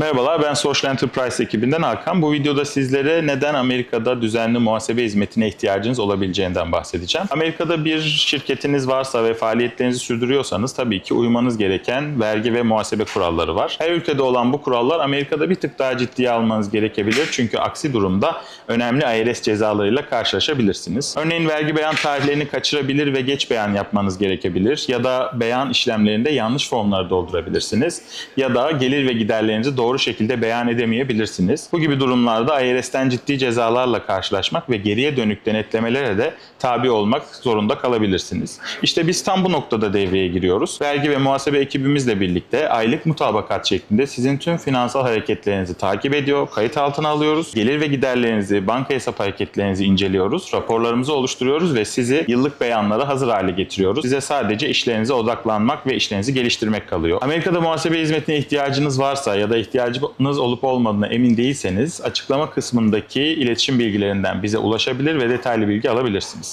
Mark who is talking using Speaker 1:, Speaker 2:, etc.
Speaker 1: Merhabalar ben Social Enterprise ekibinden Hakan. Bu videoda sizlere neden Amerika'da düzenli muhasebe hizmetine ihtiyacınız olabileceğinden bahsedeceğim. Amerika'da bir şirketiniz varsa ve faaliyetlerinizi sürdürüyorsanız tabii ki uymanız gereken vergi ve muhasebe kuralları var. Her ülkede olan bu kurallar Amerika'da bir tık daha ciddiye almanız gerekebilir. Çünkü aksi durumda önemli IRS cezalarıyla karşılaşabilirsiniz. Örneğin vergi beyan tarihlerini kaçırabilir ve geç beyan yapmanız gerekebilir. Ya da beyan işlemlerinde yanlış formları doldurabilirsiniz. Ya da gelir ve giderlerinizi doğru şekilde beyan edemeyebilirsiniz. Bu gibi durumlarda IRS'ten ciddi cezalarla karşılaşmak ve geriye dönük denetlemelere de tabi olmak zorunda kalabilirsiniz. İşte biz tam bu noktada devreye giriyoruz. Vergi ve muhasebe ekibimizle birlikte aylık mutabakat şeklinde sizin tüm finansal hareketlerinizi takip ediyor, kayıt altına alıyoruz. Gelir ve giderlerinizi, banka hesap hareketlerinizi inceliyoruz, raporlarımızı oluşturuyoruz ve sizi yıllık beyanlara hazır hale getiriyoruz. Size sadece işlerinize odaklanmak ve işlerinizi geliştirmek kalıyor. Amerika'da muhasebe hizmetine ihtiyacınız varsa ya da ihtiyacınız olup olmadığına emin değilseniz açıklama kısmındaki iletişim bilgilerinden bize ulaşabilir ve detaylı bilgi alabilirsiniz.